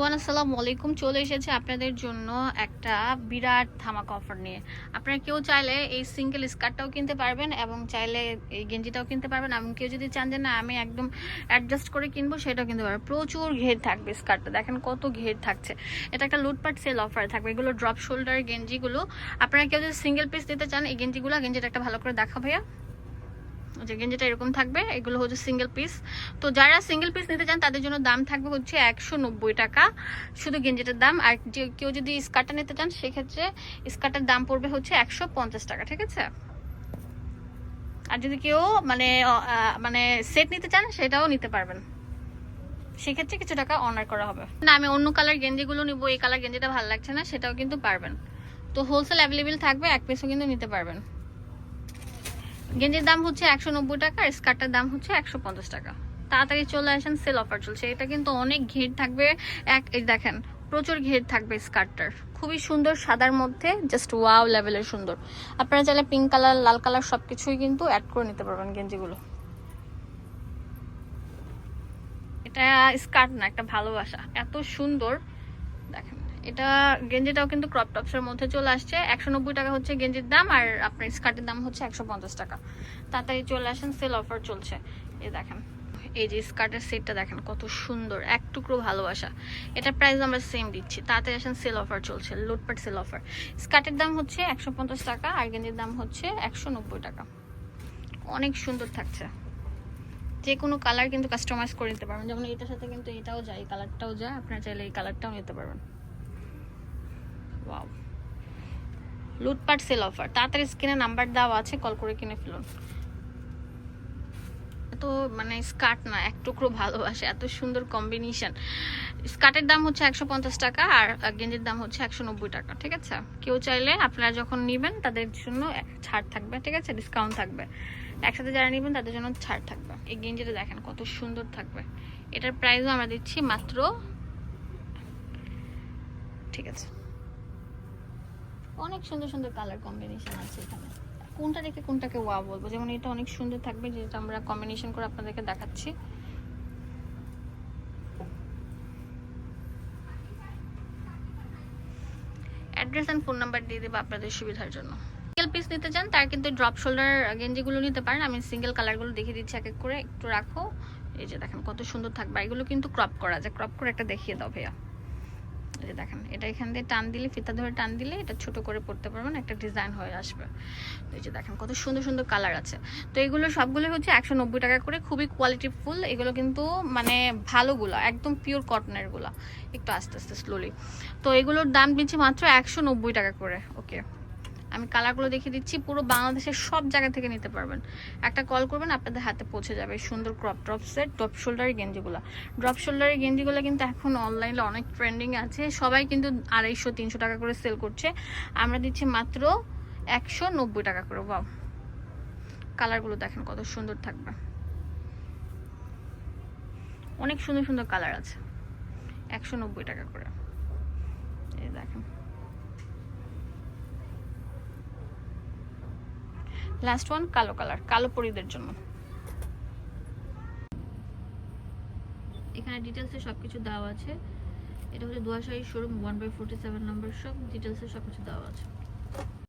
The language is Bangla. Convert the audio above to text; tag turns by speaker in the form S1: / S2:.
S1: এভরিওয়ান আসসালামু আলাইকুম। চলে এসেছে আপনাদের জন্য একটা বিরাট ধামাকা অফার নিয়ে। আপনারা কেউ চাইলে এই সিঙ্গেল স্কার্টটাও কিনতে পারবেন এবং চাইলে এই গেঞ্জিটাও কিনতে পারবেন। এবং কেউ যদি চান যে, না, আমি একদম অ্যাডজাস্ট করে কিনবো, সেটাও কিনতে পারবেন। প্রচুর ঘের থাকবে স্কার্টটা দেখেন কত ঘের থাকছে। এটা একটা লুটপাট সেল অফার থাকবে। এগুলো ড্রপ শোল্ডার গেঞ্জিগুলো। আপনারা কেউ যদি সিঙ্গেল পিস নিতে চান, এই গেঞ্জিগুলো, গেঞ্জিটা একটা ভালো করে দেখা ভাইয়া। যে গেঞ্জিটা এরকম থাকবে, এগুলো হচ্ছে সিঙ্গেল পিস তো যারা সিঙ্গেল পিস নিতে চান, তাদের জন্য দাম থাকবে হচ্ছে একশো নব্বই টাকা। শুধু গেঞ্জিটার দাম। আর যে কেউ যদি স্কার্টটা নিতে চান, সেক্ষেত্রে স্কার্টের দাম পড়বে হচ্ছে একশো পঞ্চাশ টাকা, ঠিক আছে? আর যদি কেউ মানে মানে সেট নিতে চান, সেটাও নিতে পারবেন। সেক্ষেত্রে কিছু টাকা অনার করা হবে। না, আমি অন্য কালার গেঞ্জিগুলো নিবো, এই কালার গেঞ্জিটা ভালো লাগছে না, সেটাও কিন্তু পারবেন। তো হোলসেল অ্যাভেলেবেল থাকবে, এক পিসও কিন্তু নিতে পারবেন। গেঞ্জির দাম হচ্ছে একশো নব্বই টাকা আর স্কার্টের দাম হচ্ছে একশো পঞ্চাশ টাকা। তাড়াতাড়ি চলে আসেন সেল অফার চলছে। এটা কিন্তু অনেক ঘের থাকবে। এক দেখেন, প্রচুর ঘের থাকবে স্কার্টটার। খুবই সুন্দর সাদার মধ্যে জাস্ট ওয়াও লেভেলের সুন্দর। আপনারা চাইলে পিঙ্ক কালার লাল কালার সব কিছুই কিন্তু অ্যাড করে নিতে পারবেন গেঞ্জিগুলো। এটা স্কার্ট না, একটা ভালোবাসা। এত সুন্দর। এটা গেঞ্জিটাও কিন্তু ক্রপ টপসের মধ্যে চলে আসছে। একশো নব্বই টাকা হচ্ছে গেঞ্জির দাম আর আপনার স্কার্টের দাম হচ্ছে একশো পঞ্চাশ টাকা। তাড়াতাড়ি চলে আসেন সেল অফার চলছে। এ দেখেন, এই যে স্কার্টের সেটটা দেখেন, কত সুন্দর, এক টুকরো ভালোবাসা। এটা প্রাইস আমরা সেম দিচ্ছি। তাড়াতাড়ি আসেন সেল অফার চলছে, লুটপাট সেল অফার স্কার্টের দাম হচ্ছে একশো পঞ্চাশ টাকা আর গেঞ্জির দাম হচ্ছে একশো নব্বই টাকা। অনেক সুন্দর থাকছে। যে কোনো কালার কিন্তু কাস্টমাইজ করে নিতে পারবেন। যেমন এটার সাথে কিন্তু এটাও যায় কালারটাও যায়। আপনারা চাইলে এই কালারটাও নিতে পারবেন। ওয়াও লুটপাট সেল অফার তাড়াতাড়ি স্ক্রিনে নাম্বার দেওয়া আছে কল করে কিনে ফেলুন তো মানে স্কার্ট না, এক টুকরো ভালোবাসে, এত সুন্দর কম্বিনেশন স্কার্টের দাম হচ্ছে একশো পঞ্চাশ টাকা আর গেঞ্জির দাম হচ্ছে একশো নব্বই টাকা, ঠিক আছে? কেউ চাইলে আপনারা যখন নেবেন, তাদের জন্য ছাড় থাকবে, ঠিক আছে? ডিসকাউন্ট থাকবে। একসাথে যারা নেবেন, তাদের জন্য ছাড় থাকবে। এই গেঞ্জিটা দেখেন, কত সুন্দর থাকবে। এটার প্রাইসও আমরা দিচ্ছি মাত্র, ঠিক আছে? অনেক সুন্দর সুন্দর কালার কম্বিনেশন আছে এখানে। কোনটা দেখে কোনটাকে ওয়া বলব? যেমন এটা অনেক সুন্দর থাকবে, যেটা আমরা কম্বিনেশন করে আপনাদেরকে দেখাচ্ছি। অ্যাড্রেস অ্যান্ড ফোন নাম্বার দিয়ে দেবো আপনাদের সুবিধার জন্য। সিঙ্গেল পিস নিতে চান, তার কিন্তু ড্রপ শোল্ডার গেঞ্জিগুলো নিতে পারেন। আমি সিঙ্গেল কালারগুলো দেখিয়ে দিচ্ছি এক এক করে, একটু রাখো। এই যে দেখেন কত সুন্দর থাকবে। এগুলো কিন্তু ক্রপ করা যায় ক্রপ করে একটা দেখিয়ে দাও ভাইয়া। এই দেখেন, এটা এখান দিয়ে টান দিলে, ফিতা ধরে টান দিলে এটা ছোট করে পড়তে পারবেন, একটা ডিজাইন হয়ে আসবে। তো এই যে দেখেন, কত সুন্দর সুন্দর কালার আছে। তো এগুলো সবগুলো হচ্ছে একশো নব্বই টাকা করে, খুবই কোয়ালিটি ফুল। এগুলো কিন্তু মানে ভালোগুলো, একদম পিওর কটনেরগুলা। একটু আস্তে আস্তে স্লোলি তো এগুলোর দাম দিচ্ছি মাত্র একশো নব্বই টাকা করে ওকে আমি কালারগুলো দেখিয়ে দিচ্ছি, পুরো বাংলাদেশের সব জায়গা থেকে নিতে পারবেন। একটা কল করবেন, আপনাদের হাতে পৌঁছে যাবে সুন্দর ক্রপ টপ সেট ড্রপ শোল্ডারের গেঞ্জিগুলো। ড্রপ শোল্ডারের গেঞ্জিগুলো কিন্তু এখন অনলাইনে অনেক ট্রেন্ডিং আছে। সবাই কিন্তু আড়াইশো, তিনশো টাকা করে সেল করছে। আমরা দিচ্ছি মাত্র একশো নব্বই টাকা করে বাও কালারগুলো দেখেন কত সুন্দর থাকবে। অনেক সুন্দর সুন্দর কালার আছে। একশো নব্বই টাকা করে। এই দেখেন। লাস্ট ওয়ান কালো কালার কালো পরিদের জন্য। এখানে ডিটেলসে সব কিছু দেওয়া আছে। এটা হচ্ছে দুয়াশাহী showroom one by forty seven number সব ডিটেলসে সব কিছু দেওয়া আছে।